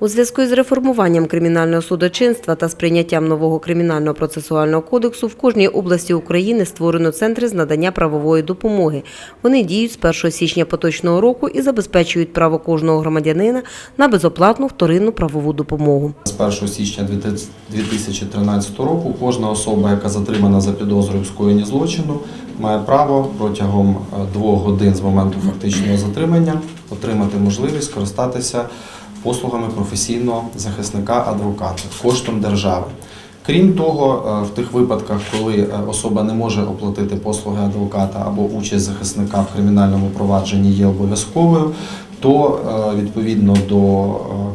У зв'язку із реформуванням кримінального судочинства та з прийняттям нового кримінального процесуального кодексу в кожній області України створено центри з надання правової допомоги. Вони діють з 1 січня поточного року і забезпечують право кожного громадянина на безоплатну вторинну правову допомогу. З 1 січня 2013 року кожна особа, яка затримана за підозрою в злочину, має право протягом е, двох годин з моменту фактичного затримання отримати можливість користатися послугами професійного захисника-адвоката коштом держави. Крім того, е, в тих випадках, коли е, особа не може оплатити послуги адвоката або участь захисника в кримінальному провадженні є обов'язковою, то е, відповідно до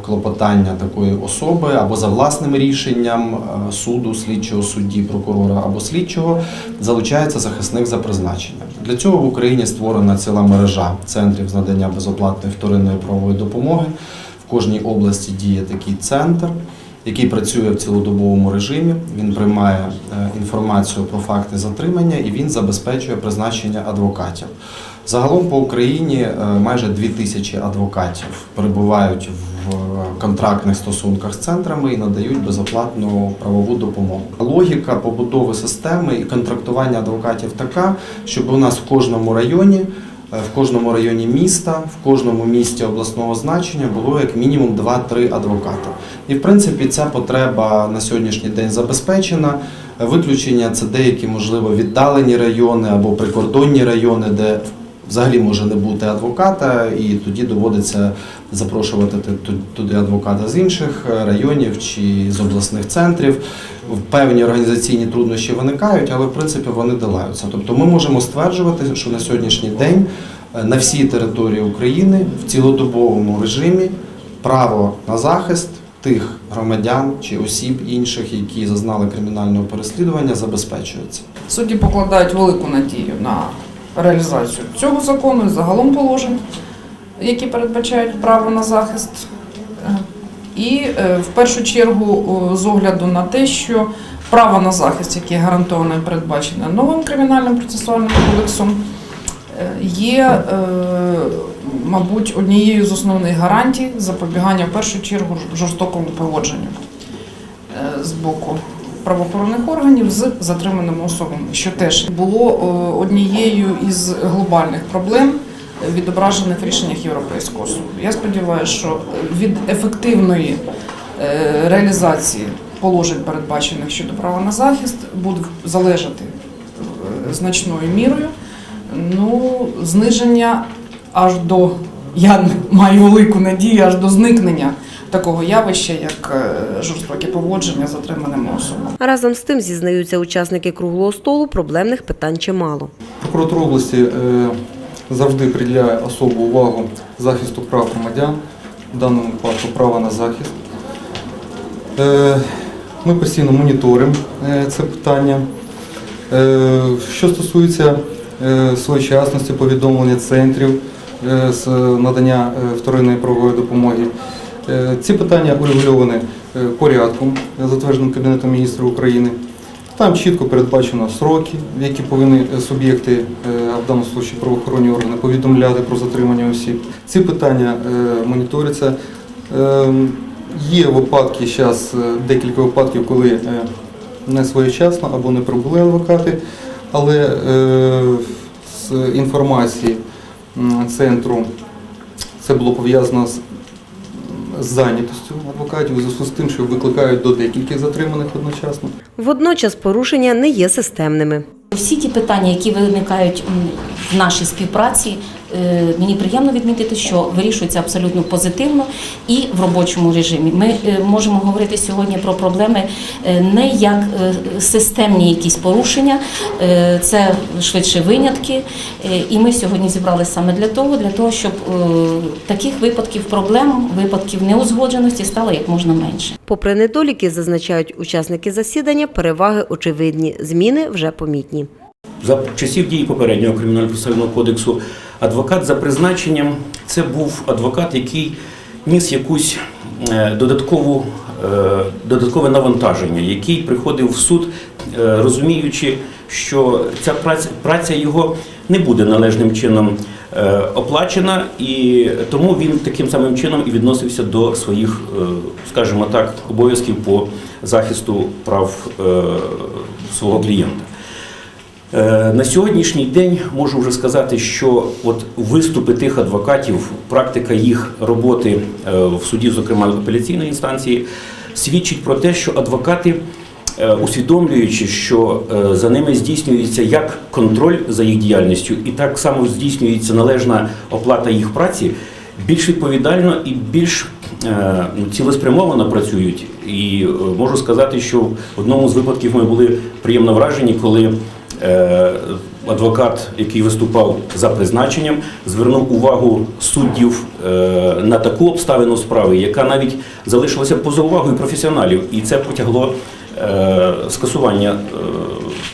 клопотання такої особи або за власним рішенням суду, слідчого судді, прокурора або слідчого залучається захисник за призначенням. Для цього в Україні створена ціла мережа центрів з надання безоплатної вторинної правової допомоги. Кожній області діє такий центр який працює в цілодобовому режимі. Він приймає е, інформацію про факти затримання і він забезпечує призначення адвокатів. Загалом по Україні е, майже дві тисячі адвокатів перебувають в контрактних стосунках з центрами і надають безоплатну правову допомогу. Логіка побудови системи і контрактування адвокатів така, щоб у нас в кожному районі Е, в кожному районі міста, в кожному місті обласного значення було як мінімум 2-3 адвоката. І в принципі ця потреба на сьогоднішній день забезпечена. Е, Виключення це деякі, можливо, віддалені райони або прикордонні райони, де взагалі може не бути адвоката, і тоді доводиться запрошувати ту- туди адвоката з інших е, районів чи з обласних центрів. Певні організаційні труднощі виникають, але в принципі вони долаються. Тобто ми можемо стверджувати, що на сьогоднішній день е, на всій території України в цілодобовому режимі право на захист тих громадян чи осіб інших, які зазнали кримінального переслідування, забезпечується. Судді покладають велику надію на реалізацію цього закону і загалом положень, які передбачають право на захист. І е, в першу чергу з огляду на те, що право на захист, яке гарантовано і передбачене новим кримінальним процесуальним кодексом, е, є, е, мабуть, однією з основних гарантій запобігання в першу чергу жорстокому поводженню з боку правоохоронних органів з затриманими особами, що теж було е, однією із глобальних проблем, е, відображених в рішеннях Європейського суду. Я сподіваюся, що від ефективної е, реалізації положень, передбачених щодо права на захист, буде залежати значною мірою ну, зниження аж до я маю велику надію аж до зникнення такого явища, як е, жорстоке поводження з затриманими особами. Разом з тим, зізнаються учасники круглого столу, проблемних питань чимало. Прокуратура області е, завжди приділяє особу увагу захисту прав громадян, в даному випадку права на захист. Е, Ми постійно моніторимо це питання. Що стосується своєчасності повідомлення центрів з надання е, вторинної правової допомоги, е, ці питання урегульовані е, порядком, е, затвердженим Кабінетом міністрів України. Там чітко передбачено сроки, в які повинні е, суб'єкти, е, в даному випадку правоохоронні органи, повідомляти про затримання осіб. Ці питання е, моніторяться. Е, Є випадки зараз, декілька випадків, коли е, не своєчасно або не прибули адвокати, але е, з інформації центру це було пов'язано з з зайнятостю адвокатів у зв'язку з тим, що викликають до декількох затриманих одночасно. Водночас порушення не є системними. Всі ті питання, які виникають в нашій співпраці, мені приємно відмітити, що вирішуються абсолютно позитивно і в робочому режимі. Ми е, можемо говорити сьогодні про проблеми е, не як е, системні якісь порушення, е, це швидше винятки. Е, І ми сьогодні зібралися саме для того, для того, щоб е, таких випадків проблем, випадків неузгодженості стало як можна менше. Попри недоліки, зазначають учасники засідання, переваги очевидні, зміни вже помітні. За часів дії попереднього кримінального процесуального кодексу адвокат за призначенням це був адвокат, який ніс якусь е, додаткову, е, додаткове навантаження, який приходив в суд, е, розуміючи, що ця праця, праця його не буде належним чином оплачена, і тому він таким самим чином і відносився до своїх, скажімо так, обов'язків по захисту прав свого клієнта. Е, На сьогоднішній день можу вже сказати, що от виступи тих адвокатів, практика їх роботи е, в суді, зокрема в апеляційної інстанції, свідчить про те, що адвокати, е, усвідомлюючи, що за ними здійснюється як контроль за їх діяльністю, і так само здійснюється належна оплата їх праці, більш відповідально і більш ну, цілеспрямовано працюють. І можу сказати, що в одному з випадків ми були приємно вражені, коли адвокат, який виступав за призначенням, звернув увагу суддів е, на таку обставину справи, яка навіть залишилася поза увагою професіоналів, і це потягло е, скасування е,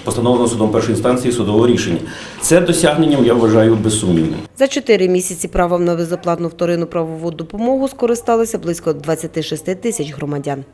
постановленого судом першої інстанції судового рішення. Це досягненням я вважаю безсумнівним. За чотири місяці правом на безоплатну вторинну правову допомогу скористалися близько 26 тисяч громадян.